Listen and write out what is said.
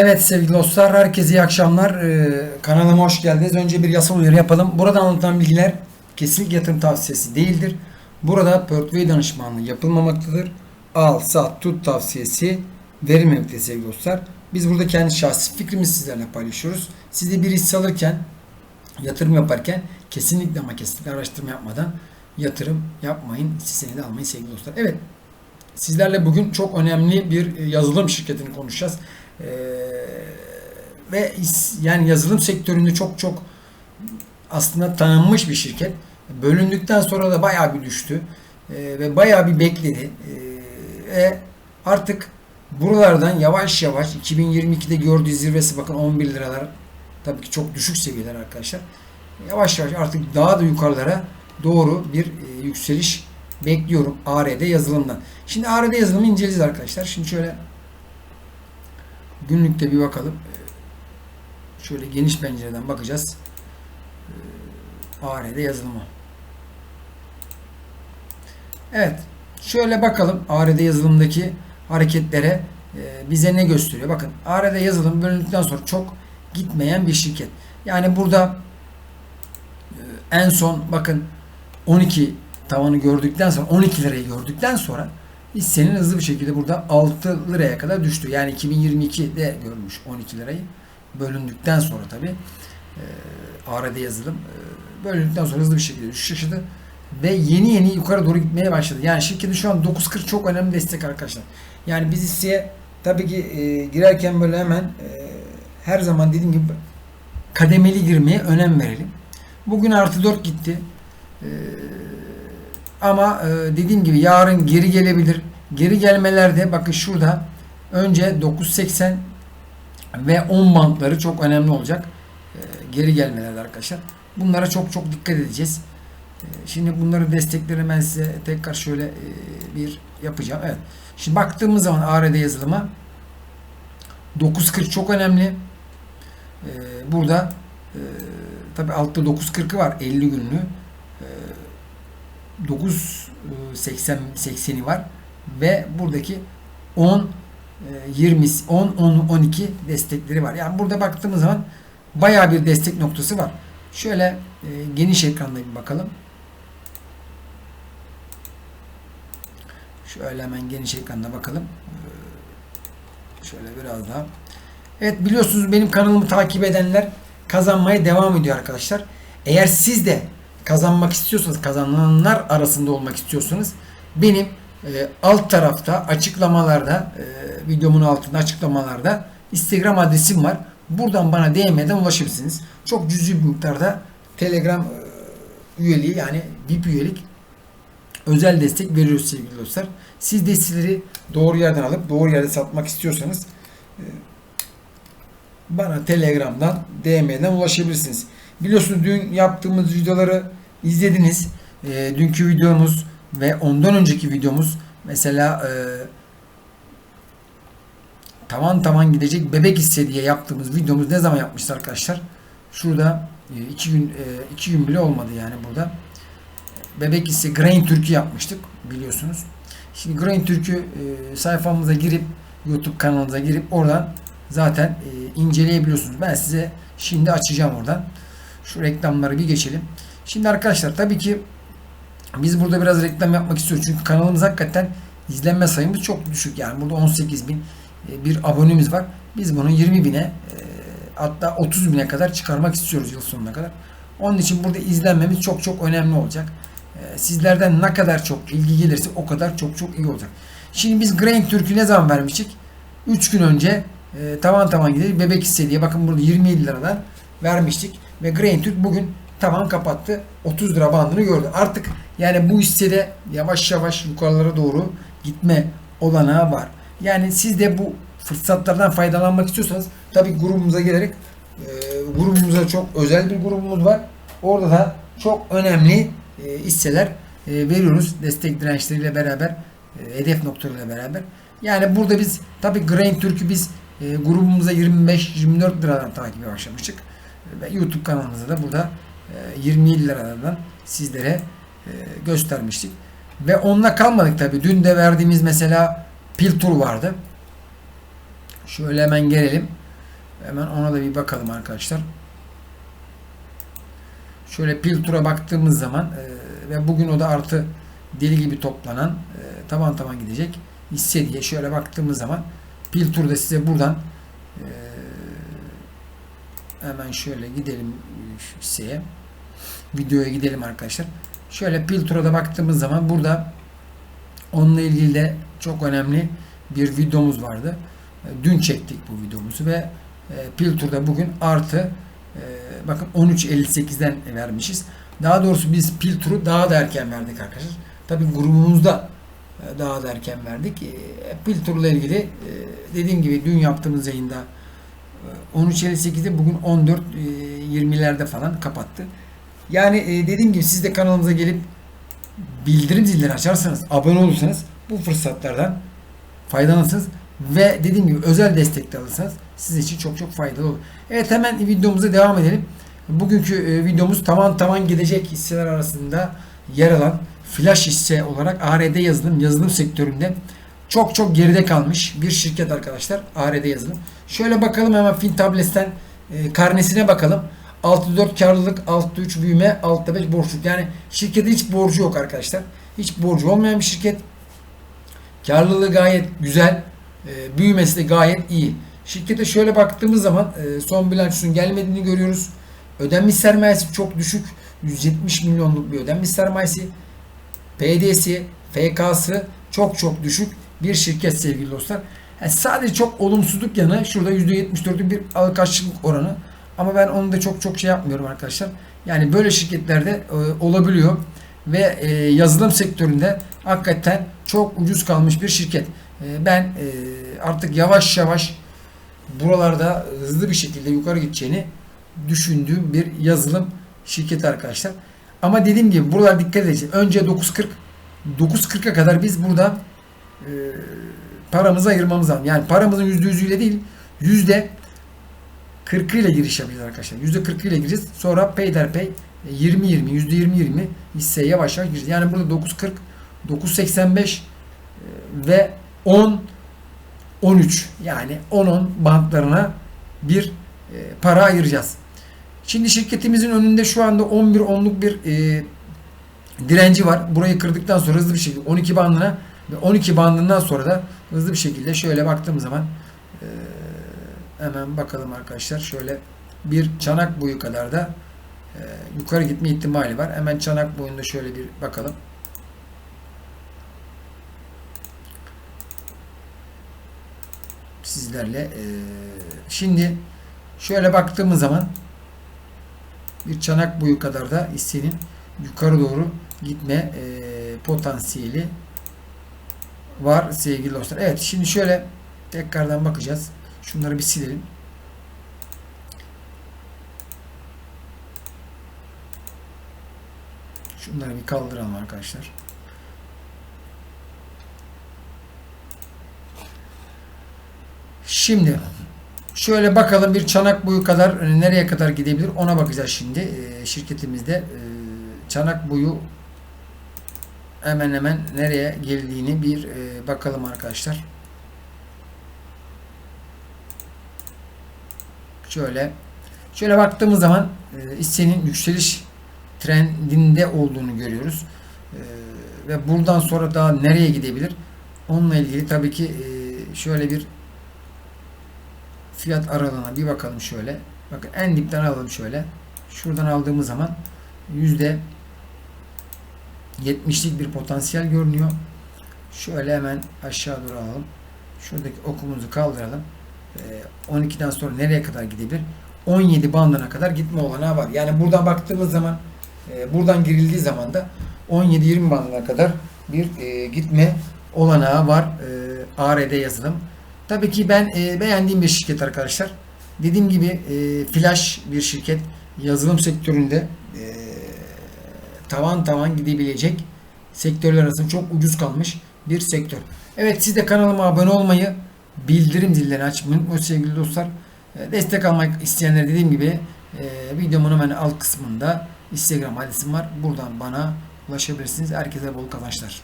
Evet sevgili dostlar, herkese iyi akşamlar. Ee, kanalıma hoş geldiniz. Önce bir yasal uyarı yapalım. Burada anlatılan bilgiler kesinlikle yatırım tavsiyesi değildir. Burada portföy danışmanlığı yapılmamaktadır. Al, sat, tut tavsiyesi verilmemektedir sevgili dostlar. Biz burada kendi şahsi fikrimizi sizlerle paylaşıyoruz. Siz de bir hisse alırken, yatırım yaparken kesinlikle ama kesinlikle araştırma yapmadan yatırım yapmayın. Hissesini de almayın sevgili dostlar. Evet, Sizlerle bugün çok önemli bir yazılım şirketini konuşacağız. Ee, ve is- yani yazılım sektöründe çok çok aslında tanınmış bir şirket. Bölündükten sonra da bayağı bir düştü. Ee, ve bayağı bir bekledi. Ee, ve artık buralardan yavaş yavaş 2022'de gördüğü zirvesi bakın 11 liralar tabii ki çok düşük seviyeler arkadaşlar. Yavaş yavaş artık daha da yukarılara doğru bir e, yükseliş bekliyorum ARD yazılımdan. Şimdi ARD yazılımı inceleyeceğiz arkadaşlar. Şimdi şöyle günlükte bir bakalım. Şöyle geniş pencereden bakacağız. Ee, ARD yazılımı. Evet. Şöyle bakalım ARD yazılımdaki hareketlere e, bize ne gösteriyor? Bakın ARD yazılım bölündükten sonra çok gitmeyen bir şirket. Yani burada e, en son bakın 12 tavanı gördükten sonra 12 lirayı gördükten sonra hissenin hızlı bir şekilde burada 6 liraya kadar düştü. Yani 2022'de görmüş 12 lirayı bölündükten sonra tabi e, ARD yazılım e, bölündükten sonra hızlı bir şekilde düşüş yaşadı ve yeni yeni yukarı doğru gitmeye başladı. Yani şirketin şu an 9.40 çok önemli destek arkadaşlar. Yani biz hisseye tabii ki e, girerken böyle hemen e, her zaman dediğim gibi kademeli girmeye önem verelim. Bugün artı 4 gitti. E, ama e, dediğim gibi yarın geri gelebilir. Geri gelmelerde bakın şurada önce 9.80 ve 10 bantları çok önemli olacak. E, geri gelmelerde arkadaşlar. Bunlara çok çok dikkat edeceğiz. E, şimdi bunları destekleri ben size tekrar şöyle e, bir yapacağım. Evet. Şimdi baktığımız zaman ARD yazılıma 9.40 çok önemli. E, burada e, tabi altta 9.40'ı var 50 günlü. E, 9 80 80'i var ve buradaki 10 20 10 10 12 destekleri var. Yani burada baktığımız zaman bayağı bir destek noktası var. Şöyle e, geniş ekranda bir bakalım. Şöyle hemen geniş ekranda bakalım. Şöyle biraz daha. Evet biliyorsunuz benim kanalımı takip edenler kazanmaya devam ediyor arkadaşlar. Eğer siz de kazanmak istiyorsanız, kazananlar arasında olmak istiyorsanız benim e, alt tarafta açıklamalarda e, videomun altında açıklamalarda Instagram adresim var. Buradan bana DM'den ulaşabilirsiniz. Çok cüzi bir miktarda Telegram e, üyeliği yani VIP üyelik özel destek veriyoruz sevgili dostlar. Siz de doğru yerden alıp doğru yerde satmak istiyorsanız e, bana Telegram'dan DM'den ulaşabilirsiniz. Biliyorsunuz dün yaptığımız videoları izlediniz. E, dünkü videomuz ve ondan önceki videomuz mesela e, tavan tavan gidecek bebek hisse diye yaptığımız videomuz ne zaman yapmıştı arkadaşlar? Şurada e, iki gün e, iki gün bile olmadı yani burada. Bebek hisse Grain Türk'ü yapmıştık biliyorsunuz. Şimdi Grain Türk'ü e, sayfamıza girip YouTube kanalımıza girip oradan zaten e, inceleyebiliyorsunuz. Ben size şimdi açacağım oradan. Şu reklamları bir geçelim. Şimdi arkadaşlar tabii ki biz burada biraz reklam yapmak istiyoruz. Çünkü kanalımız hakikaten izlenme sayımız çok düşük. Yani burada 18 bin e, bir abonemiz var. Biz bunu 20 bine e, hatta 30 bine kadar çıkarmak istiyoruz yıl sonuna kadar. Onun için burada izlenmemiz çok çok önemli olacak. E, Sizlerden ne kadar çok ilgi gelirse o kadar çok çok iyi olacak. Şimdi biz Grain Türk'ü ne zaman vermiştik? 3 gün önce e, tavan tavan gidelim bebek hisse diye bakın burada 27 liradan vermiştik ve Grain Türk bugün tavan kapattı 30 lira bandını gördü. Artık yani bu hissede yavaş yavaş yukarılara doğru gitme olanağı var. Yani siz de bu fırsatlardan faydalanmak istiyorsanız tabii grubumuza gelerek e, grubumuza çok özel bir grubumuz var. Orada da çok önemli e, hisseler e, veriyoruz. Destek dirençleriyle beraber e, hedef noktalarıyla beraber. Yani burada biz tabii Grain Türk'ü biz e, grubumuza 25-24 liradan takibe başlamıştık. Ve YouTube kanalımızda da burada e, 27 liradan sizlere e, göstermiştik. Ve onunla kalmadık tabii. Dün de verdiğimiz mesela pil tur vardı. Şöyle hemen gelelim. Hemen ona da bir bakalım arkadaşlar. Şöyle Piltur'a baktığımız zaman e, ve bugün o da artı deli gibi toplanan e, taban taban gidecek hisse diye şöyle baktığımız zaman Piltur'da size buradan hemen şöyle gidelim şu hisseye videoya gidelim arkadaşlar. Şöyle Piltur'a da baktığımız zaman burada onunla ilgili de çok önemli bir videomuz vardı. E, Dün çektik bu videomuzu ve e, Piltur'da bugün artı e, bakın 13.58'den vermişiz. Daha doğrusu biz Piltur'u daha da erken verdik arkadaşlar. Tabi grubumuzda e, daha da erken verdik. E, Piltur'la ilgili e, dediğim gibi dün yaptığımız yayında e, 13.58'de bugün 14.20'lerde falan kapattı. Yani e, dediğim gibi siz de kanalımıza gelip bildirim zilleri açarsanız, abone olursanız bu fırsatlardan faydalanırsınız ve dediğim gibi özel destek de alırsanız sizin için çok çok faydalı olur. Evet hemen videomuza devam edelim. Bugünkü e, videomuz tavan tavan gidecek hisseler arasında yer alan flash hisse olarak ARD yazılım yazılım sektöründe çok çok geride kalmış bir şirket arkadaşlar. ARD yazılım. Şöyle bakalım hemen Fintables'ten e, karnesine bakalım. 6.4 karlılık, 6.3 büyüme, 6.5 borçluk. Yani şirkette hiç borcu yok arkadaşlar. Hiç borcu olmayan bir şirket. Karlılığı gayet güzel. E, büyümesi de gayet iyi. Şirkete şöyle baktığımız zaman e, son bilançosunun gelmediğini görüyoruz. Ödenmiş sermayesi çok düşük. 170 milyonluk bir ödenmiş sermayesi. PD'si, FK'sı çok çok düşük bir şirket sevgili dostlar. Yani sadece çok olumsuzluk yanı şurada %74'lük bir alkaçlılık oranı. Ama ben onu da çok çok şey yapmıyorum arkadaşlar. Yani böyle şirketlerde e, olabiliyor. Ve e, yazılım sektöründe hakikaten çok ucuz kalmış bir şirket. E, ben e, artık yavaş yavaş buralarda hızlı bir şekilde yukarı gideceğini düşündüğüm bir yazılım şirketi arkadaşlar. Ama dediğim gibi buralar dikkat edeceğiz. Önce 9.40 9.40'a kadar biz burada e, paramızı ayırmamız lazım. Yani paramızın %100'üyle değil yüzde 40 ile giriş yapacağız arkadaşlar. Yüzde 40 ile gireceğiz. Sonra peyderpey 20-20, yüzde 20-20 hisseye yavaş yavaş gireceğiz. Yani burada 9.40, 9.85 ve 10 13 yani 10-10 bantlarına bir e, para ayıracağız. Şimdi şirketimizin önünde şu anda 11 onluk bir e, direnci var. Burayı kırdıktan sonra hızlı bir şekilde 12 bandına ve 12 bandından sonra da hızlı bir şekilde şöyle baktığım zaman hemen bakalım arkadaşlar. Şöyle bir çanak boyu kadar da yukarı gitme ihtimali var. Hemen çanak boyunda şöyle bir bakalım. Sizlerle şimdi şöyle baktığımız zaman bir çanak boyu kadar da hissenin yukarı doğru gitme e, potansiyeli var sevgili dostlar. Evet şimdi şöyle tekrardan bakacağız. Şunları bir silelim. Şunları bir kaldıralım arkadaşlar. Şimdi şöyle bakalım bir çanak boyu kadar e, nereye kadar gidebilir ona bakacağız şimdi e, şirketimizde e, çanak boyu hemen hemen nereye geldiğini bir e, bakalım arkadaşlar. Şöyle şöyle baktığımız zaman e, hissenin yükseliş trendinde olduğunu görüyoruz. E, ve buradan sonra daha nereye gidebilir? Onunla ilgili tabii ki e, şöyle bir fiyat aralığına bir bakalım şöyle. Bakın en dipten alalım şöyle. Şuradan aldığımız zaman yüzde 70'lik bir potansiyel görünüyor. Şöyle hemen aşağı doğru alalım. Şuradaki okumuzu kaldıralım. 12'den sonra nereye kadar gidebilir? 17 bandına kadar gitme olanağı var. Yani buradan baktığımız zaman buradan girildiği zaman da 17-20 bandına kadar bir gitme olanağı var. ARD yazılım. Tabii ki ben beğendiğim bir şirket arkadaşlar. Dediğim gibi flash bir şirket. Yazılım sektöründe tavan tavan gidebilecek sektörler arasında çok ucuz kalmış bir sektör. Evet siz de kanalıma abone olmayı, bildirim zillerini açmayı unutmayın sevgili dostlar. Destek almak isteyenler dediğim gibi videomun hemen alt kısmında Instagram adresim var. Buradan bana ulaşabilirsiniz. Herkese bol kazançlar.